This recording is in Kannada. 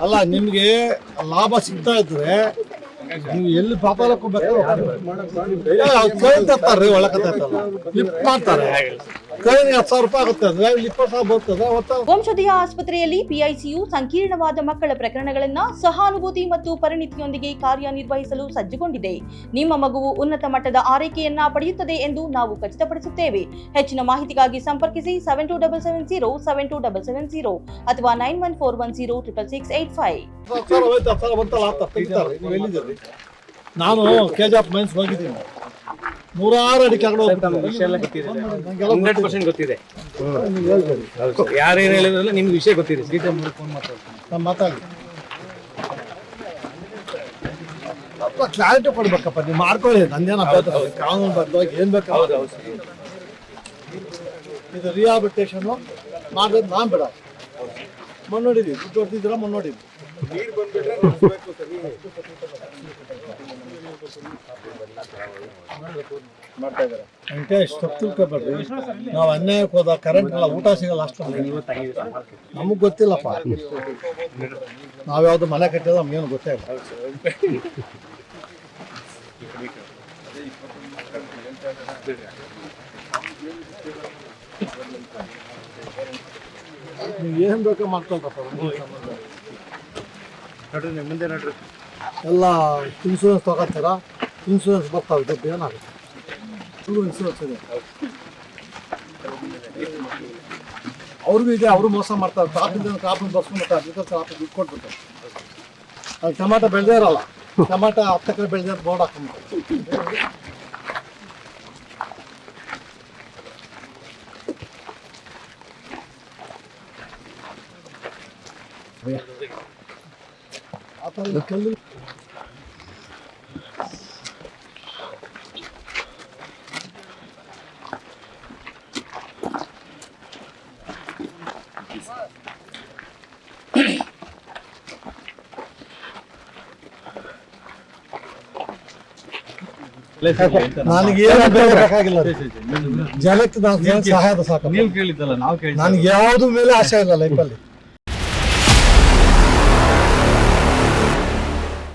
ಅಲ್ಲ ನಿಮ್ಗೆ ಲಾಭ ಸಿಗ್ತಾ ಇದ್ರೆ ನೀವು ಎಲ್ಲಿ ಪಾಪಾಲಕ್ಕೂ ಲಿಫ್ಟ್ ಮಾಡ್ತಾರೆ. ಕೈಗೆ ಹತ್ತು ಸಾವಿರ ರೂಪಾಯಿ ಆಗುತ್ತೆ. ಅಂದ್ರೆ ಇಲ್ಲಿ ಇಪ್ಪತ್ತು ಸಾವಿರ ಬರ್ತದೆ ಅವತ್ತು ವಂಶೋದಯ ಆಸ್ಪತ್ರೆಯಲ್ಲಿ ಪಿಐಸಿಯು ಸಂಕೀರ್ಣವಾದ ಮಕ್ಕಳ ಪ್ರಕರಣಗಳನ್ನ ಸಹಾನುಭೂತಿ ಮತ್ತು ಪರಿಣಿತಿಯೊಂದಿಗೆ ಕಾರ್ಯನಿರ್ವಹಿಸಲು ಸಜ್ಜುಗೊಂಡಿದೆ. ನಿಮ್ಮ ಮಗುವು ಉನ್ನತ ಮಟ್ಟದ ಆರೈಕೆಯನ್ನ ಪಡೆಯುತ್ತದೆ ಎಂದು ನಾವು ಖಚಿತಪಡಿಸುತ್ತೇವೆ. ಹೆಚ್ಚಿನ ಮಾಹಿತಿಗಾಗಿ ಸಂಪರ್ಕಿಸಿ seven two double seven zero seven two double seven zero ಅಥವಾ nine one four one zero triple six eight five ನಾನು ಕೆಜಾಪ್ ಮೈನ್ಸ್ ಹೋಗಿದ್ದೀನಿ. ನೂರಾರು ಅಡಿ ಕೆಳಗಡೆ ಹೋಗ್ಬಿಟ್ಟಿದ್ದೀನಿ. ನಂಗೆಲ್ಲ ಹಂಡ್ರೆಡ್ ಪರ್ಸೆಂಟ್ ಗೊತ್ತಿದೆ. ಯಾರೇನು ಹೇಳಿದ್ರಲ್ಲ ನಿಮ್ಗೆ ವಿಷಯ ಗೊತ್ತಿದೆ ಸೀಟಾ ಫೋನ್ ಮಾತಾಡ್ತೀನಿ. ಮಾತಾಡಿ. ಕ್ಲಾರಿಟಿ ಕೊಡ್ಬೇಕಪ್ಪ ನೀವು ಮಾಡ್ಕೊಳ್ಳಿ ನಂದೇನ ಕಾನೂನು ಬದ್ಧವಾಗಿ ಏನ್ ಬೇಕಾದ್ರೆ ಇದು ರಿಹಾಬಿಟೇಷನ್ ಮಾಡೋದು ನಾನ್ ಬೇಡ ಮಣ್ಣು ನೋಡಿದ್ವಿ ದುಡ್ಡು ಹೊಡೆದಿದ್ದೀರ ಮಣ್ಣು ತಪ್ಪು ತಿಳ್ಕೊಬೇಡ್ರಿ. ನಾವು ಅನ್ಯಾಯಕ್ಕೆ ಹೋದ ಕರೆಂಟ್ ಎಲ್ಲ ಊಟ ಸಿಗಲ್ಲ ಅಷ್ಟು. ನಮಗ್ ಗೊತ್ತಿಲ್ಲಪ್ಪ. ನಾವ್ಯಾವ್ದು ಮನೆ ಕಟ್ಟಿದ ನಮ್ಗೇನು ಗೊತ್ತೇ ಇಲ್ಲ. ನೀವು ಏನ್ ಬೇಕೋ. ನೋಡ್ರಿ ಮುಂದೆ ನೋಡ್ರಿ. ಎಲ್ಲ ಇನ್ಶೂರೆನ್ಸ್ ತಗೋತಾರ? ಇನ್ಶೂರೆನ್ಸ್ ಬರ್ತಾವೆ, ದುಡ್ಡು ಏನಾಗುತ್ತೆ ಫುಲ್ ಇನ್ಶೂರೆನ್ಸ್ ಇದೆ. ಅವ್ರಿಗೂ ಇದೆ, ಅವರು ಮೋಸ ಮಾಡ್ತಾರೆ. ಕಾಪಿಂದ ಕಾಪಿ ಬರ್ಸ್ಕೊಂಡ್ಬಿಟ್ಟು ಅದಕ್ಕೆ ಟಾಪ್ ದುಡ್ಡು ಕೊಟ್ಬಿಡ್ತಾರೆ ಅದು ಟೊಮಾಟೊ ಬೆಳೆದೇ ಇರಲ್ಲ. ಟೊಮಾಟೊ ಹತ್ತು ಎಕರೆ ಬೆಳೆದ ಬೋರ್ಡ್ ಹಾಕೊಂಡ್ಬಿಡ್ತಾರೆ. ನನಗೆ ಏನು ಬೇಕಾಗಿಲ್ಲ ಜನಕ್ಕೆ ನಾನು ಸಹಾಯದ ಸಾಕು ನೀವು ಕೇಳಿದ್ದಲ್ಲ ನಾವು ಕೇಳಿ ನನಗೆ ಯಾವ್ದು ಮೇಲೆ ಆಸೆ ಇಲ್ಲ ಲೈಫಲ್ಲಿ